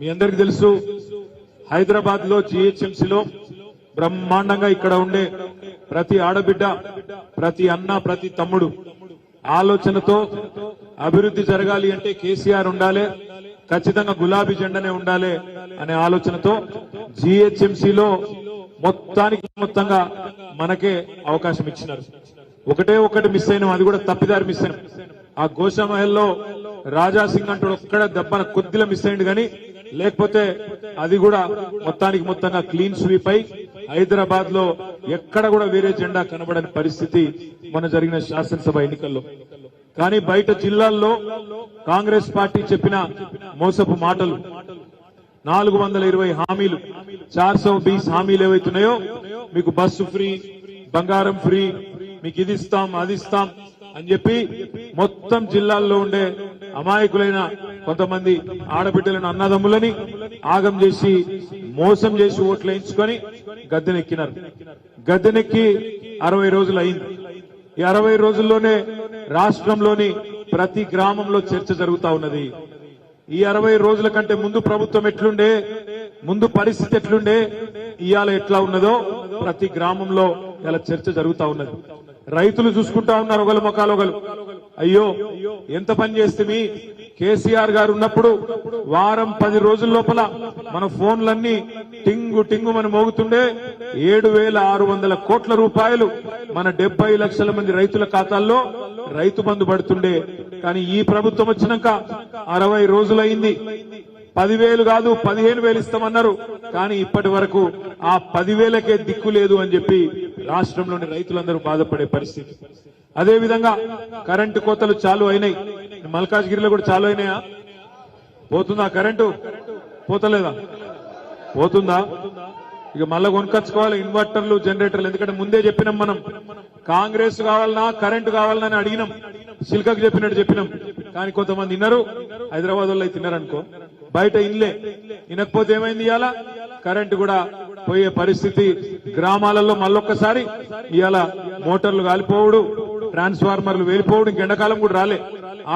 మీ అందరికి తెలుసు హైదరాబాద్లో లో బ్రహ్మాండంగా ఇక్కడ ఉండే ప్రతి ఆడబిడ్డ ప్రతి అన్న ప్రతి తమ్ముడు ఆలోచనతో అభివృద్ధి జరగాలి అంటే కేసీఆర్ ఉండాలి ఖచ్చితంగా గులాబీ జెండానే ఉండాలి అనే ఆలోచనతో జిహెచ్ఎంసీలో మొత్తానికి మొత్తంగా మనకే అవకాశం ఇచ్చినారు. ఒకటే ఒకటి మిస్ అయినాం అది కూడా తప్పిదారి మిస్ అయినాం. ఆ గోషామహల్లో రాజా సింగ్ అంటూ ఒక్కడ దెబ్బన కొద్దిగా మిస్ అయింది కానీ లేకపోతే అది కూడా మొత్తానికి మొత్తంగా క్లీన్ స్వీప్ అయి హైదరాబాద్లో ఎక్కడ కూడా వేరే జెండా కనబడని పరిస్థితి మన జరిగిన శాసనసభ ఎన్నికల్లో. కానీ బయట జిల్లాల్లో కాంగ్రెస్ పార్టీ చెప్పిన మోసపు మాటలు నాలుగు వందల ఇరవై హామీలు చార్ సో బీస్ హామీలు ఏవైతున్నాయో మీకు బస్సు ఫ్రీ బంగారం ఫ్రీ మీకు ఇది ఇస్తాం అది ఇస్తాం అని చెప్పి మొత్తం జిల్లాల్లో ఉండే అమాయకులైన కొంతమంది ఆడబిడ్డలను అన్నదమ్ములని ఆగం చేసి మోసం చేసి ఓట్లు వేయించుకొని గద్దెనెక్కినారు. గద్దెనెక్కి అరవై రోజులు అయింది. ఈ అరవై రోజుల్లోనే రాష్ట్రంలోని ప్రతి గ్రామంలో చర్చ జరుగుతా ఉన్నది. ఈ అరవై రోజుల కంటే ముందు ప్రభుత్వం ఎట్లుండే ముందు పరిస్థితి ఎట్లుండే ఇవాళ ఎట్లా ఉన్నదో ప్రతి గ్రామంలో ఇలా చర్చ జరుగుతా ఉన్నది. రైతులు చూసుకుంటా ఉన్నారు ఒకరు మొక్కలు ఒకరు అయ్యో ఎంత పని చేస్తే కేసీఆర్ గారు ఉన్నప్పుడు వారం పది రోజుల లోపల మన ఫోన్లన్నీ టింగు టింగు మన మోగుతుండే. ఏడు వేల ఆరు వందల కోట్ల రూపాయలు మన డెబ్బై లక్షల మంది రైతుల ఖాతాల్లో రైతు బంధు పడుతుండే. కానీ ఈ ప్రభుత్వం వచ్చినాక అరవై రోజులైంది. పదివేలు కాదు పదిహేను వేలు ఇస్తామన్నారు. కానీ ఇప్పటి వరకు ఆ పదివేలకే దిక్కు లేదు అని చెప్పి రాష్ట్రంలోని రైతులందరూ బాధపడే పరిస్థితి. అదేవిధంగా కరెంటు కోతలు చాలు అయినాయి. మల్కాజ్గిరిలో కూడా చాలు అయినాయా? పోతుందా కరెంటు? పోతలేదా? పోతుందా? ఇక మళ్ళీ కొనుకొచ్చుకోవాలి ఇన్వర్టర్లు జనరేటర్లు. ఎందుకంటే ముందే చెప్పినాం మనం కాంగ్రెస్ కావాలన్నా కరెంటు కావాలన్నా అని అడిగినాం. సిల్కకు చెప్పినట్టు చెప్పినాం. కానీ కొంతమంది విన్నారు హైదరాబాద్ వాళ్ళు అయితే తిన్నారనుకో బయట ఇన్లే. వినకపోతే ఏమైంది ఇవాళ కరెంటు కూడా పోయే పరిస్థితి. గ్రామాలలో మళ్ళొక్కసారి ఇవాళ మోటార్లు కాలిపోవుడు ట్రాన్స్ఫార్మర్లు వెళ్ళిపోవడం ఇంక ఎండాకాలం కూడా రాలే.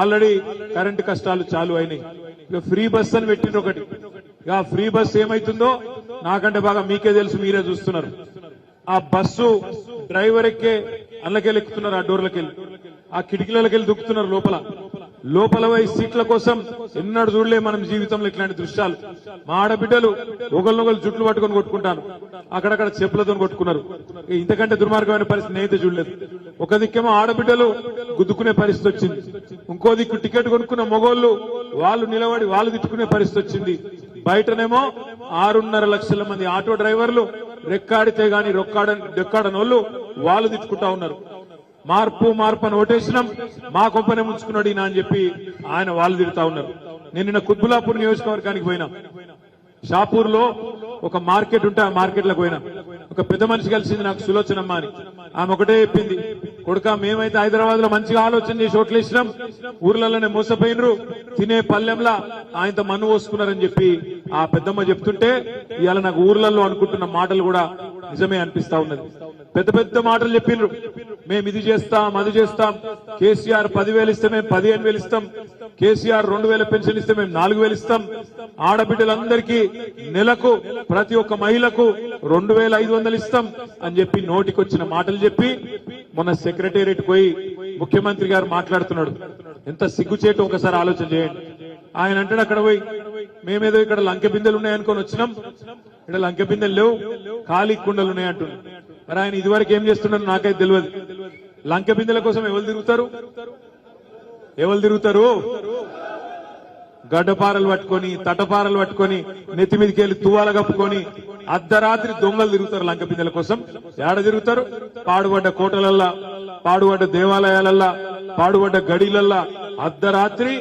ఆల్రెడీ కరెంటు కష్టాలు చాలు అయినాయి. ఇక ఫ్రీ బస్ అని పెట్టిండ్రు ఒకటి. ఇక ఫ్రీ బస్ ఏమైతుందో నాకంటే బాగా మీకే తెలుసు మీరే చూస్తున్నారు. ఆ బస్సు డ్రైవర్ ఎక్కే అల్లకెళ్ళి ఎక్కుతున్నారు ఆ డోర్లకెళ్ళి. ఆ కిటికీలకెళ్ళి దుక్కుతున్నారు లోపల. లోపల వై సీట్ల కోసం ఎన్నడూ చూడలే మనం జీవితంలో ఇట్లాంటి దృశ్యాలు. మా ఆడబిడ్డలు ఒకరినొకరు జుట్లు పట్టుకొని కొట్టుకుంటాను అక్కడక్కడ చెప్పులతో కొట్టుకున్నారు. ఇంతకంటే దుర్మార్గమైన పరిస్థితి నేనైతే చూడలేదు. ఒక దిక్కేమో ఆడబిడ్డలు గుద్దుకునే పరిస్థితి వచ్చింది. ఇంకో దిక్కు టికెట్ కొనుక్కున్న మొగోళ్ళు వాళ్ళు నిలబడి వాళ్ళు తిట్టుకునే పరిస్థితి వచ్చింది. బయటనేమో ఆరున్నర లక్షల మంది ఆటో డ్రైవర్లు రెక్కాడితే గాని రొక్కాడ రెక్కాడనోళ్ళు వాళ్ళు తిట్టుకుంటా ఉన్నారు. మార్పు మార్పు అని ఓటేసినాం. మా కొంపనే ముంచుకున్నాడు ఈయన అని చెప్పి ఆయన వాళ్ళు తిరుగుతా ఉన్నారు. నేను నిన్న కుత్బులాపూర్ నియోజకవర్గానికి పోయినా. షాపూర్లో ఒక మార్కెట్ ఉంటే ఆ మార్కెట్లో పోయినా. ఒక పెద్ద మనిషి కలిసింది నాకు సులోచనమ్మ అని. ఆమె ఒకటే చెప్పింది కొడుక మేమైతే హైదరాబాద్లో మంచిగా ఆలోచన చేసి ఓట్లేసినాం ఊర్లలోనే మోసపోయినరు. తినే పల్లెంలా ఆయనతో మన్ను పోసుకున్నారని చెప్పి ఆ పెద్దమ్మ చెప్తుంటే ఇవాళ నాకు ఊర్లలో అనుకుంటున్న మాటలు కూడా నిజమే అనిపిస్తా ఉన్నది. పెద్ద పెద్ద మాటలు చెప్పిండ్రు మేము ఇది చేస్తాం అది చేస్తాం. కేసీఆర్ పదివేలు ఇస్తే మేము పదిహేను వేలు ఇస్తాం. కేసీఆర్ రెండు వేల పెన్షన్ ఇస్తే మేము నాలుగు వేలు ఇస్తాం. ఆడబిడ్డలందరికీ నెలకు ప్రతి ఒక్క మహిళకు రెండు వేల ఐదు వందలు ఇస్తాం అని చెప్పి నోటికొచ్చిన మాటలు చెప్పి మొన్న సెక్రటేరియట్ పోయి ముఖ్యమంత్రి గారు మాట్లాడుతున్నాడు. ఎంత సిగ్గుచేటు ఒకసారి ఆలోచన చేయండి. ఆయన అంటాడు అక్కడ పోయి మేమేదో ఇక్కడ లంకె బిందెలు ఉన్నాయనుకొని వచ్చినాం. ఇక్కడ లంకె బిందెలు లేవు ఖాళీ కుండలు ఉన్నాయంటున్నాడు. మరి ఆయన ఇదివరకు ఏం చేస్తున్నాడు నాకైతే తెలియదు. లంకె బిందెల కోసం ఎవరు తిరుగుతారు? ఎవరు తిరుగుతారు? గడ్డపారలు పట్టుకొని తటపారలు పట్టుకొని నెత్తి మీదకి వెళ్ళి తువాల కప్పుకొని అర్ధరాత్రి దొంగలు తిరుగుతారు లంక బిందెల కోసం. ఏడ తిరుగుతారు? పాడుబడ్డ కోటలల్లా పాడుబడ్డ దేవాలయాలల్లా పాడుబడ్డ గడిలల్లా అర్ధరాత్రి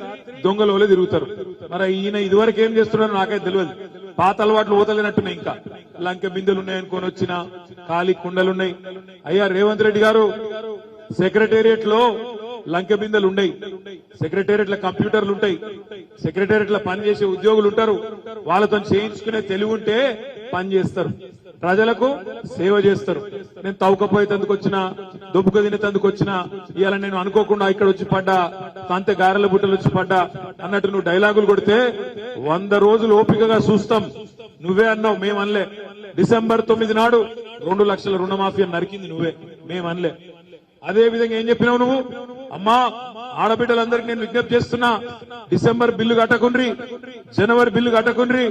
దొంగలు వల్ల తిరుగుతారు. మరి ఈయన ఇదివరకు ఏం చేస్తున్నారో నాకైతే తెలియదు. పాత అలవాట్లు ఊతలేనట్టున్నాయి ఇంకా. లంక బిందెలు ఉన్నాయనుకొని వచ్చిన ఖాళీ కుండలున్నాయి. అయ్యా రేవంత్ రెడ్డి గారు సెక్రటేరియట్లో లంకె బిందెలు ఉన్నాయి సెక్రటేరియట్లో కంప్యూటర్లు ఉంటాయి సెక్రటేరియట్లో పనిచేసే ఉద్యోగులు ఉంటారు వాళ్ళతో చేయించుకునే తెలివి ఉంటే పని చేస్తారు. ప్రజలకు సేవ చేస్తారు. నేను తవ్వకపోయేందుకు వచ్చిన దొబ్బుక తినేందుకు వచ్చిన ఇవాళ నేను అనుకోకుండా ఇక్కడ వచ్చి పడ్డా తంత గారెల బుట్టలు వచ్చి పడ్డా అన్నట్టు నువ్వు డైలాగులు కొడితే వంద రోజులు ఓపికగా చూస్తాం. నువ్వే అన్నావు మేము అనలే. డిసెంబర్ తొమ్మిది నాడు రెండు లక్షల రుణమాఫీ నరికింది నువ్వే. మేము అనలే. అదే విధంగా ఏం చెప్పినావు నువ్వు? అమ్మా ఆడబిడ్డలందరికి నేను విజ్ఞప్తి చేస్తున్నా డిసెంబర్ బిల్లు కట్టకుండ్రి జనవరి బిల్లు కట్టకుండ్రి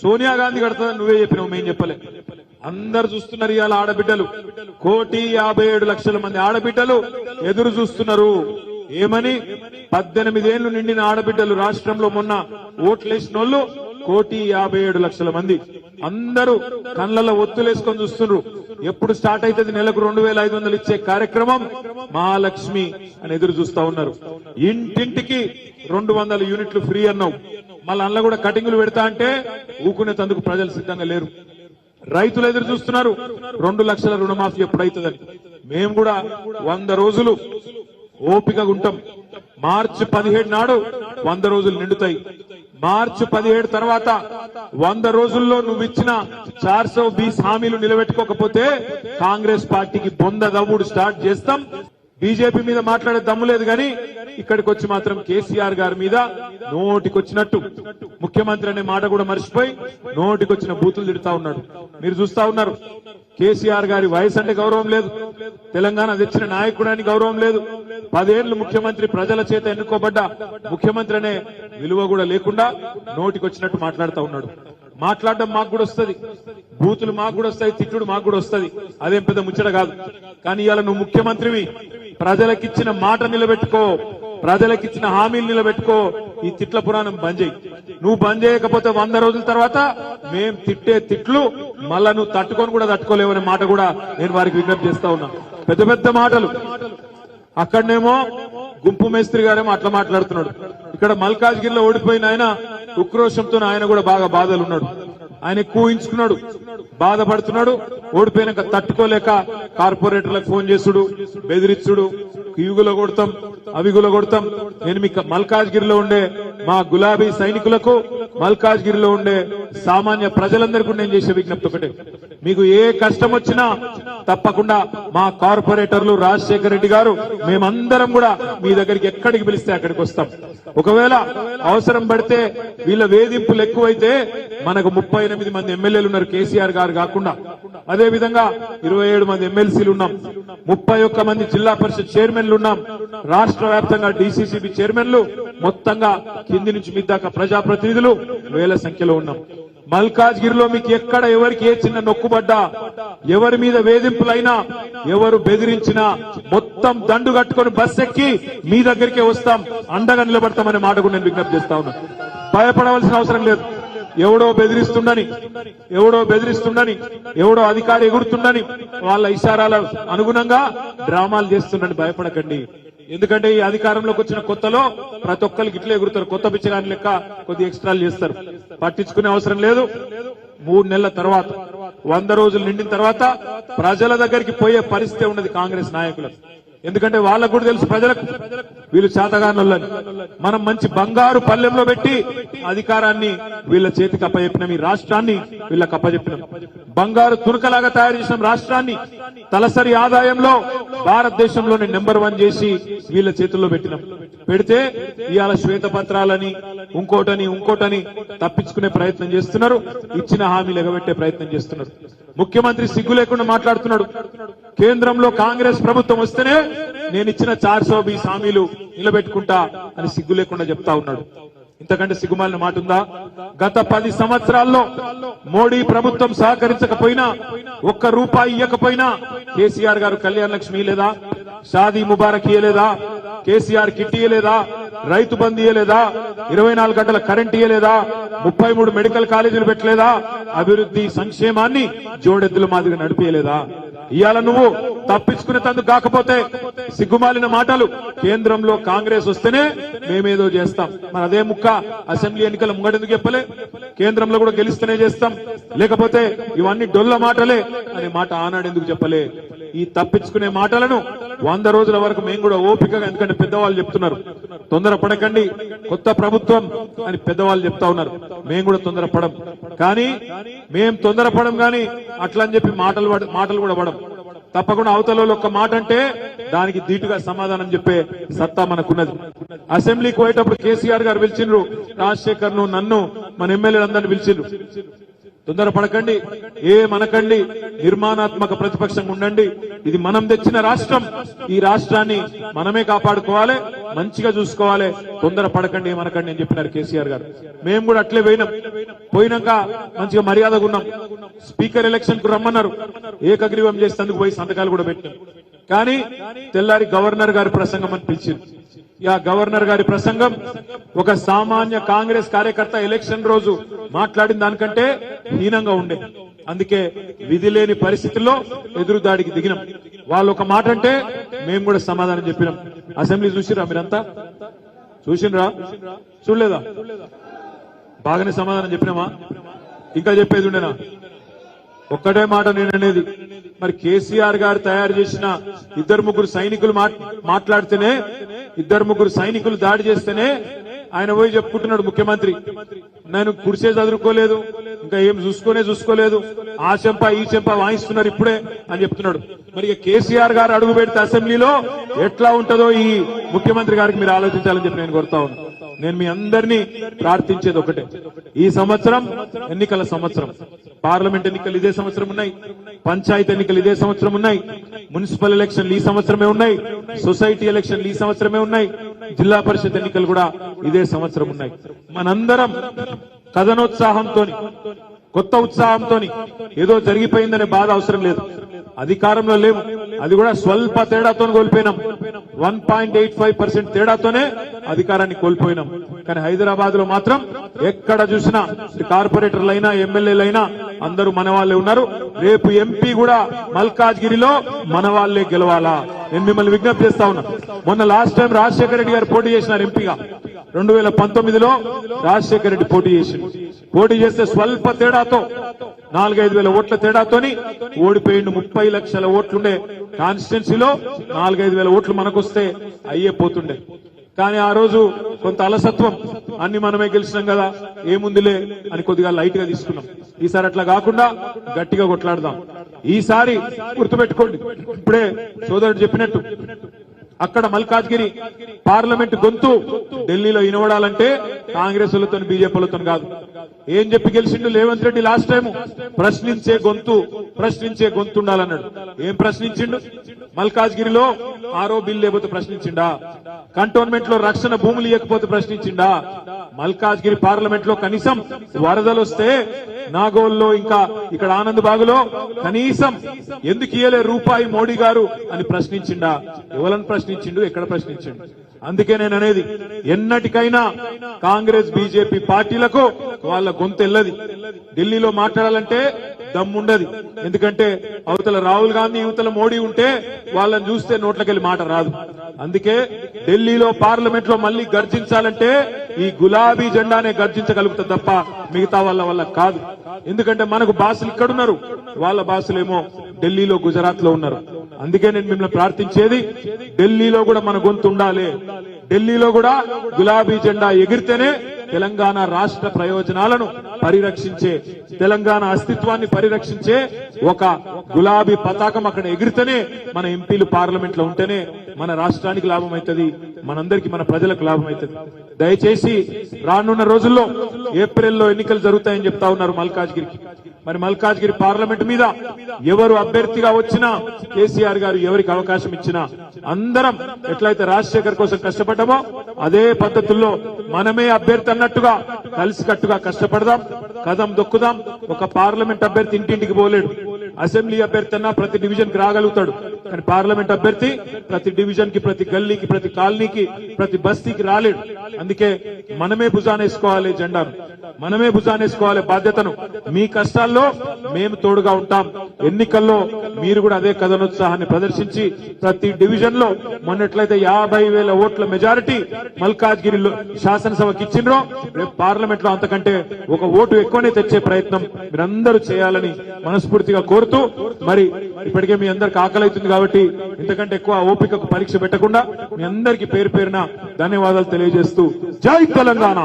సోనియా గాంధీ కడతా నువ్వే చెప్పినావు మేము చెప్పలే. అందరు చూస్తున్నారు ఇవాళ ఆడబిడ్డలు. కోటి యాభై ఏడు లక్షల మంది ఆడబిడ్డలు ఎదురు చూస్తున్నారు. ఏమని? పద్దెనిమిదేళ్ళు నిండిన ఆడబిడ్డలు రాష్ట్రంలో మొన్న ఓట్లేసిన వాళ్ళు కోటి యాభై ఏడు లక్షల మంది. అందరూ కళ్ళలో ఒత్తులేసుకొని చూస్తున్నారు. ఎప్పుడు స్టార్ట్ అవుతుంది నెలకు రెండు వేల ఐదు వందలు ఇచ్చే కార్యక్రమం మహాలక్ష్మి అని ఎదురు చూస్తా ఉన్నారు. ఇంటింటికి రెండు వందల యూనిట్లు ఫ్రీ అన్నావు మళ్ళీ అందులో కూడా కటింగులు పెడతా అంటే ఊకునే తందుకు ప్రజలు సిద్ధంగా లేరు. రైతులు ఎదురు చూస్తున్నారు. రెండు లక్షల రుణమాఫీ ఎప్పుడైతుందని మేము కూడా వంద రోజులు ఓపికగా ఉంటాం మార్చి పదిహేడు నాడు వంద రోజులు నిండుతాయి. మార్చి పదిహేడు తర్వాత వంద రోజుల్లో నువ్వు ఇచ్చిన చార్సో బీస్ హామీలు నిలబెట్టుకోకపోతే కాంగ్రెస్ పార్టీకి బొంద దవ్వుడు స్టార్ట్ చేస్తాం. బీజేపీ మీద మాట్లాడే దమ్ము లేదు కానీ ఇక్కడికి వచ్చి మాత్రం కేసీఆర్ గారి మీద నోటికొచ్చినట్టు. ముఖ్యమంత్రి అనే మాట కూడా మర్చిపోయి నోటికొచ్చిన బూతులు తిడుతా ఉన్నాడు. మీరు చూస్తా ఉన్నారు. కేసీఆర్ గారి వయసు అంటే గౌరవం లేదు. తెలంగాణ తెచ్చిన నాయకుడాని గౌరవం లేదు. పదేళ్ళు ముఖ్యమంత్రి ప్రజల చేత ఎన్నుకోబడ్డ ముఖ్యమంత్రి అనే విలువ కూడా లేకుండా నోటికొచ్చినట్టు మాట్లాడుతూ ఉన్నాడు. మాట్లాడడం మాకు కూడా వస్తుంది. బూతులు మాకు కూడా వస్తాయి తిట్టుడు మాకు కూడా వస్తది. అదేం పెద్ద ముచ్చట కాదు. కానీ ఇవాళ నువ్వు ముఖ్యమంత్రివి. ప్రజలకిచ్చిన మాట నిలబెట్టుకో. ప్రజలకిచ్చిన హామీలు నిలబెట్టుకో. ఈ తిట్ల పురాణం బంద్ చేయి. నువ్వు బంద్ చేయకపోతే వంద రోజుల తర్వాత మేం తిట్టే తిట్లు మళ్ళా నువ్వు తట్టుకొని కూడా తట్టుకోలేవనే మాట కూడా నేను వారికి విజ్ఞప్తి చేస్తా ఉన్నా. పెద్ద పెద్ద మాటలు. అక్కడనేమో గుంపు మేస్త్రి గారేమో అట్లా మాట్లాడుతున్నాడు. ఇక్కడ మల్కాజ్గిరిలో ఓడిపోయిన ఆయన ఉక్రోషంతో ఆయన కూడా బాగా బాధలు ఉన్నాడు ఆయన ఎక్కువ బాధపడుతున్నాడు. ఓడిపోయినాక తట్టుకోలేక కార్పొరేటర్లకు ఫోన్ చేసుడు బెదిరించుడు ఇగులో కొడతాం అవిగులో కొడతాం. నేను మీకు మల్కాజ్గిరిలో ఉండే మా గులాబీ సైనికులకు మల్కాజ్గిరిలో ఉండే సామాన్య ప్రజలందరికీ నేను చేసే విజ్ఞప్తి ఒకటే. మీకు ఏ కష్టం వచ్చినా తప్పకుండా మా కార్పొరేటర్లు రాజశేఖర రెడ్డి గారు మేమందరం కూడా మీ దగ్గరికి ఎక్కడికి పిలిస్తే అక్కడికి వస్తాం. ఒకవేళ అవసరం పడితే వీళ్ళ వేధింపులు ఎక్కువైతే మనకు ముప్పై ఎనిమిది మంది ఎమ్మెల్యేలు ఉన్నారు కేసీఆర్ గారు కాకుండా. అదే విధంగా ఇరవై ఏడు మంది ఎమ్మెల్సీలు ఉన్నాం. ముప్పై ఒక్క మంది జిల్లా పరిషత్ చైర్మన్లు ఉన్నాం. రాష్ట్ర వ్యాప్తంగా డిసిసిబి చైర్మన్లు మొత్తంగా కింది నుంచి మీ దాకా ప్రజాప్రతినిధులు వేల సంఖ్యలో ఉన్నాం. మల్కాజ్గిరిలో మీకు ఎక్కడ ఎవరికి ఏ చిన్న నొక్కుబడ్డా ఎవరి మీద వేధింపులైనా ఎవరు బెదిరించినా మొత్తం దండు కట్టుకొని బస్ ఎక్కి మీ దగ్గరికే వస్తాం. అండగా నిలబడతామనే మాట కూడా నేను విజ్ఞప్తి చేస్తా ఉన్నా. భయపడవలసిన అవసరం లేదు. ఎవడో బెదిరిస్తుండని ఎవడో బెదిరిస్తుండని ఎవడో అధికారి ఎగురుతుండని వాళ్ళ ఇషారాల అనుగుణంగా డ్రామాలు చేస్తుండని భయపడకండి. ఎందుకంటే ఈ అధికారంలోకి వచ్చిన కొత్తలో ప్రతి ఒక్కరికి ఇట్లా ఎగురుతారు. కొత్త పిచ్చగాని లెక్క కొద్ది ఎక్స్ట్రాలు చేస్తారు. పట్టించుకునే అవసరం లేదు. మూడు నెలల తర్వాత వంద రోజులు నిండిన తర్వాత ప్రజల దగ్గరికి పోయే పరిస్థితి ఉన్నది కాంగ్రెస్ నాయకులకు. ఎందుకంటే వాళ్ళకు కూడా తెలుసు ప్రజలకు. వీళ్ళు చేతగానొల్లని మనం మంచి బంగారు పల్లెంలో పెట్టి అధికారాన్ని వీళ్ళ చేతికి అప్పచెప్పినాం ఈ రాష్ట్రాన్ని వీళ్ళకి అప్పచెప్పినాం బంగారు తురకలాగా తయారు చేసిన రాష్ట్రాన్ని తలసరి ఆదాయంలో భారతదేశంలోనే నెంబర్ వన్ చేసి వీళ్ళ చేతుల్లో పెట్టినాం. పెడితే ఇవాళ శ్వేత పత్రాలని ఇంకోటని ఇంకోటని తప్పించుకునే ప్రయత్నం చేస్తున్నారు. ఇచ్చిన హామీలు ఎగబెట్టే ప్రయత్నం చేస్తున్నారు. ముఖ్యమంత్రి సిగ్గు లేకుండా మాట్లాడుతున్నాడు. కేంద్రంలో కాంగ్రెస్ ప్రభుత్వం వస్తేనే నేను ఇచ్చిన చార్ సో హామీలు నిలబెట్టుకుంటా అని సిగ్గు లేకుండా చెప్తా ఉన్నాడు. ఇంతకంటే సిగ్గుమాలిన మాట ఉందా? గత పది సంవత్సరాల్లో మోడీ ప్రభుత్వం సహకరించకపోయినా ఒక్క రూపాయి ఇవ్వకపోయినా కేసీఆర్ గారు కళ్యాణ లక్ష్మి లేదా షాదీ ముబారక్ ఇయ్యలేదా? కేసీఆర్ కిట్ ఇయ్యలేదా? రైతు బంద్ ఇయ్యలేదా? ఇరవై నాలుగు గంటల కరెంట్ ఇయ్యలేదా? ముప్పై మూడు మెడికల్ కాలేజీలు పెట్టలేదా? అభివృద్ధి సంక్షేమాన్ని జోడెద్దుల మాదిరిగా నడిపేయలేదా ఇవాళ నువ్వు తప్పించుకునే తందుకు కాకపోతే సిగ్గుమాలిన మాటలు కేంద్రంలో కాంగ్రెస్ వస్తేనే మేమేదో చేస్తాం. మరి అదే ముక్క అసెంబ్లీ ఎన్నికల ముంగడెందుకు చెప్పలే? కేంద్రంలో కూడా గెలిస్తేనే చేస్తాం. లేకపోతే ఇవన్నీ డొల్ల మాటలే అనే మాట ఆనాడెందుకు చెప్పలే? ఈ తప్పించుకునే మాటలను వంద రోజుల వరకు మేము కూడా ఓపికగా ఎందుకంటే పెద్దవాళ్ళు చెప్తున్నారు. తొందర పడకండి కొత్త ప్రభుత్వం అని పెద్దవాళ్ళు చెప్తా ఉన్నారు. మేము కూడా తొందరపడం. కానీ మేం తొందరపడం కానీ అట్లా అని చెప్పి మాటలు మాటలు కూడా పడం. తప్పకుండా అవతల ఒక్క మాట అంటే దానికి ధీటుగా సమాధానం చెప్పే సత్తా మనకున్నది. అసెంబ్లీకి పోయేటప్పుడు కేసీఆర్ గారు పిలిచిండ్రు రాజశేఖర్ను నన్ను మన ఎమ్మెల్యేలందరినీ పిలిచిండ్రు. తొందర పడకండి ఏ నిర్మాణాత్మక ప్రతిపక్షంగా ఉండండి. ఇది మనం తెచ్చిన రాష్ట్రం. ఈ రాష్ట్రాన్ని మనమే కాపాడుకోవాలి మంచిగా చూసుకోవాలి. తొందర పడకండి ఏమనకండి అని చెప్పినారు కేసీఆర్ గారు. మేము కూడా అట్లే పోయినాం. పోయినాక మంచిగా మర్యాదగా ఉన్నాం. స్పీకర్ ఎలక్షన్కు రమ్మన్నారు. ఏకగ్రీవం చేసేందుకు పోయి సంతకాలు కూడా పెట్టినాం కానీ తెల్లారి గవర్నర్ గారి ప్రసంగం అని పిలిచింది యా గవర్నర్ గారి ప్రసంగం ఒక సామాన్య కాంగ్రెస్ కార్యకర్త ఎలక్షన్ రోజు మాట్లాడిన దానికంటే హీనంగా ఉండే. అందుకే విధి లేని పరిస్థితుల్లో ఎదురుదాడికి దిగినాం. వాళ్ళు ఒక మాట అంటే మేము కూడా సమాధానం చెప్పినాం. అసెంబ్లీ చూసిరా మీరంతా? చూసిండ్రా చూడలేదా? బాగానే సమాధానం చెప్పినామా? ఇంకా చెప్పేది ఉండేనా? ఒక్కటే మాట నేను అనేది మరి కేసీఆర్ గారు తయారు చేసిన ఇద్దరు ముగ్గురు సైనికులు మాట్లాడితేనే ఇద్దరు ముగ్గురు సైనికులు దాడి చేస్తేనే ఆయన పోయి చెప్పుకుంటున్నాడు ముఖ్యమంత్రి. నేను కుర్చే చదువుకోలేదు ఇంకా ఏం చూసుకునే చూసుకోలేదు. ఆ చెంప ఈ చెంప వాయిస్తున్నారు ఇప్పుడే అని చెప్తున్నాడు. మరి కేసీఆర్ గారు అడుగు పెడితే అసెంబ్లీలో ఎట్లా ఉంటుందో ఈ ముఖ్యమంత్రి గారికి మీరు ఆలోచించాలని చెప్పి నేను కోరుతా ఉన్నాను. నేను మీ అందరినీ ప్రార్థించేది ఒకటే. ఈ సంవత్సరం ఎన్నికల సంవత్సరం. పార్లమెంట్ ఎన్నికలు ఇదే సంవత్సరం ఉన్నాయి. పంచాయతీ ఎన్నికలు ఇదే సంవత్సరం ఉన్నాయి. మున్సిపల్ ఎలక్షన్లు ఈ సంవత్సరమే ఉన్నాయి. సొసైటీ ఎలక్షన్లు ఈ సంవత్సరమే ఉన్నాయి. జిల్లా పరిషత్ ఎన్నికలు కూడా ఇదే సంవత్సరం ఉన్నాయి. మనందరం కథనోత్సాహంతో కొత్త ఉత్సాహంతో ఏదో జరిగిపోయిందనే బాధ అవసరం లేదు. అధికారంలో లేము. అది కూడా స్వల్ప తేడాతో కోల్పోయినాం. One point eight five percent తేడాతోనే అధికారాన్ని కోల్పోయినాం. కానీ హైదరాబాద్లో మాత్రం ఎక్కడ చూసినా కార్పొరేటర్లైనా ఎమ్మెల్యేలైనా అందరూ మన వాళ్ళే ఉన్నారు. రేపు ఎంపీ కూడా మల్కాజ్గిరిలో మన వాళ్ళే గెలవాలా? నేను మిమ్మల్ని విజ్ఞప్తి చేస్తా ఉన్నా. మొన్న లాస్ట్ టైం రాజశేఖర రెడ్డి గారు పోటీ చేసినారు ఎంపీగా. రెండు వేల పంతొమ్మిదిలో రాజశేఖర రెడ్డి పోటీ చేసి పోటీ చేస్తే స్వల్ప తేడాతో నాలుగైదు వేల ఓట్ల తేడాతోని ఓడిపోయిండు. ముప్పై లక్షల ఓట్లుండే. కాన్స్టిట్యున్సీలో నాలుగైదు వేల ఓట్లు మనకొస్తే అయ్యే పోతుండే. కానీ ఆ రోజు కొంత అలసత్వం అన్ని మనమే గెలిచినాం కదా ఏముందిలే అని కొద్దిగా లైట్గా తీసుకున్నాం. ఈసారి అట్లా కాకుండా గట్టిగా కొట్లాడదాం. ఈసారి గుర్తుపెట్టుకోండి. ఇప్పుడే సోదరుడు చెప్పినట్టు అక్కడ మల్కాజ్గిరి పార్లమెంట్ గొంతు ఢిల్లీలో ఇనవడాలంటే కాంగ్రెస్ వాళ్ళతో బీజేపీలతో కాదు. ఏం చెప్పి గెలిచిండు రేవంత్ రెడ్డి లాస్ట్ టైం ప్రశ్నించే గొంతు ప్రశ్నించే గొంతు ఉండాలన్నాడు. ఏం ప్రశ్నించిండు? మల్కాజ్గిరిలో ఆరో బిల్ లేకపోతే ప్రశ్నించిండా? కంటోన్మెంట్లో రక్షణ భూములు ఇవ్వకపోతే ప్రశ్నించిండా? మల్కాజ్గిరి పార్లమెంట్లో కనీసం వరదలు వస్తే నాగోల్లో ఇంకా ఇక్కడ ఆనంద్ బాగులో కనీసం ఎందుకు ఇయ్యలే రూపాయి మోడీ గారు అని ప్రశ్నించిండా? ఎవరని ప్రశ్నించిండు? ఎక్కడ ప్రశ్నించిండు? అందుకే నేను అనేది ఎన్నటికైనా కాంగ్రెస్ బీజేపీ పార్టీలకు వాళ్ళ గొంతెల్లది ఢిల్లీలో మాట్లాడాలంటే దమ్ముండది. ఎందుకంటే అవతల రాహుల్ గాంధీ యువతల మోడీ ఉంటే వాళ్ళని చూస్తే నోట్లకెళ్ళి మాట రాదు. అందుకే ఢిల్లీలో పార్లమెంట్లో మళ్ళీ గర్జించాలంటే ఈ గులాబీ జెండానే గర్జించగలుగుతుంది తప్ప మిగతా వాళ్ళ వల్ల కాదు. ఎందుకంటే మనకు బాసులు ఇక్కడున్నారు. వాళ్ళ బాసులేమో ఢిల్లీలో గుజరాత్లో ఉన్నారు. అందుకే నేను మిమ్మల్ని ప్రార్థించేది ఢిల్లీలో కూడా మన గొంతు ఉండాలి. ఢిల్లీలో కూడా గులాబీ జెండా ఎగిరితేనే తెలంగాణ రాష్ట్ర ప్రయోజనాలను పరిరక్షించే తెలంగాణ అస్తిత్వాన్ని పరిరక్షించే ఒక గులాబీ పతాకం అక్కడ ఎగిరితేనే మన ఎంపీలు పార్లమెంట్లో ఉంటేనే మన రాష్ట్రానికి లాభం అవుతుంది మనందరికి మన ప్రజలకు లాభం అవుతుంది దయచేసి రానున్న రోజుల్లో ఏప్రిల్లో ఎన్నికలు జరుగుతాయని చెప్తా ఉన్నారు మల్కాజ్గిరికి. మరి మల్కాజ్గిరి పార్లమెంట్ మీద ఎవరు అభ్యర్థిగా వచ్చినా కేసీఆర్ గారు ఎవరికి అవకాశం ఇచ్చినా అందరం ఎట్లయితే రాజశేఖర్ కోసం కష్టపడ్డామో అదే పద్ధతుల్లో మనమే అభ్యర్థి అన్నట్టుగా కలిసికట్టుగా కష్టపడదాం కదం దొక్కుదాం. ఒక పార్లమెంట్ అభ్యర్థి ఇంటింటికి పోలేడు. అసెంబ్లీ అభ్యర్థి అన్నా ప్రతి డివిజన్కి రాగలుగుతాడు. కానీ పార్లమెంట్ అభ్యర్థి ప్రతి డివిజన్కి ప్రతి గల్లీకి ప్రతి కాలనీకి ప్రతి బస్తీకి రాలేడు. అందుకే మనమే భుజానేసుకోవాలి జెండాను. మనమే భుజానేసుకోవాలి బాధ్యతను. మీ కష్టాల్లో మేము తోడుగా ఉంటాం. ఎన్నికల్లో మీరు కూడా అదే కథనోత్సాహాన్ని ప్రదర్శించి ప్రతి డివిజన్లో మొన్నట్లయితే యాభై వేల ఓట్ల మెజారిటీ మల్కాజ్గిరిలో శాసనసభకి ఇచ్చిండ్రో రేపు పార్లమెంట్లో అంతకంటే ఒక ఓటు ఎక్కువనే తెచ్చే ప్రయత్నం మీరందరూ చేయాలని మనస్ఫూర్తిగా కోరుతూ మరి ఇప్పటికే మీ అందరికి ఆకలవుతుంది కాబట్టి ఇంతకంటే ఎక్కువ ఓపికకు పరీక్ష పెట్టకుండా మీ అందరికీ పేరు పేరున ధన్యవాదాలు తెలియజేస్తూ జై తెలంగాణ!